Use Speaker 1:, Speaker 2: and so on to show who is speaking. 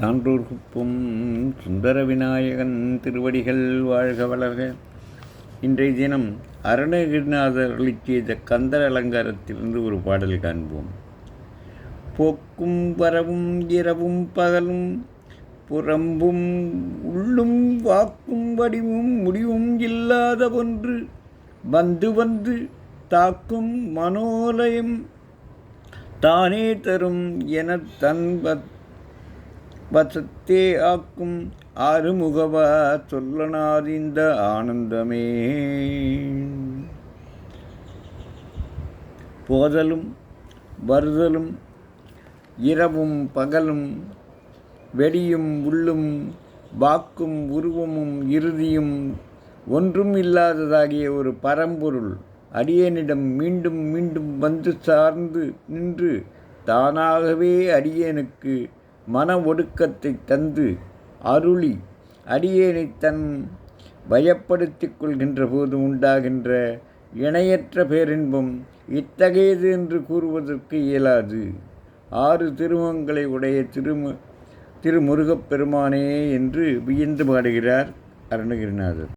Speaker 1: சான்றோர்குப்பும் சுந்தர விநாயகன் திருவடிகள் வாழ்க வளர்க. இன்றைய தினம் அருணகிரிநாதர் அருளிச் செய்த கந்தர் அலங்காரத்திலிருந்து ஒரு பாடல் காண்போம். போக்கும் வரவும் இரவும் பகலும் புறம்பும் உள்ளும் வாக்கும் வடிவும் முடிவும் இல்லாத ஒன்று வந்து வந்து தாக்கும் மனோலயம் தானே தரும் எனத் தன்பத் வசத்தே ஆக்கும் ஆறுமுகவா சொல்லனாதிந்த ஆனந்தமே. போதலும் வருதலும் இரவும் பகலும் வெடியும் உள்ளும் வாக்கும் உருவமும் இறுதியும் ஒன்றும் இல்லாததாகிய ஒரு பரம்பொருள் அடியேனிடம் மீண்டும் மீண்டும் வந்து சார்ந்து நின்று தானாகவே அடியேனுக்கு மன ஒடுக்கத்தை தந்து அருளி அடியேனை தன் பயப்படுத்திக் கொள்கின்ற போது உண்டாகின்ற இணையற்ற பேரின்பம் இத்தகையது என்று கூறுவதற்கு இயலாது. ஆறு திருமுகங்களை உடைய திருமு திருமுருகப் பெருமானே என்று வியந்து பாடுகிறார் அருணகிரிநாதர்.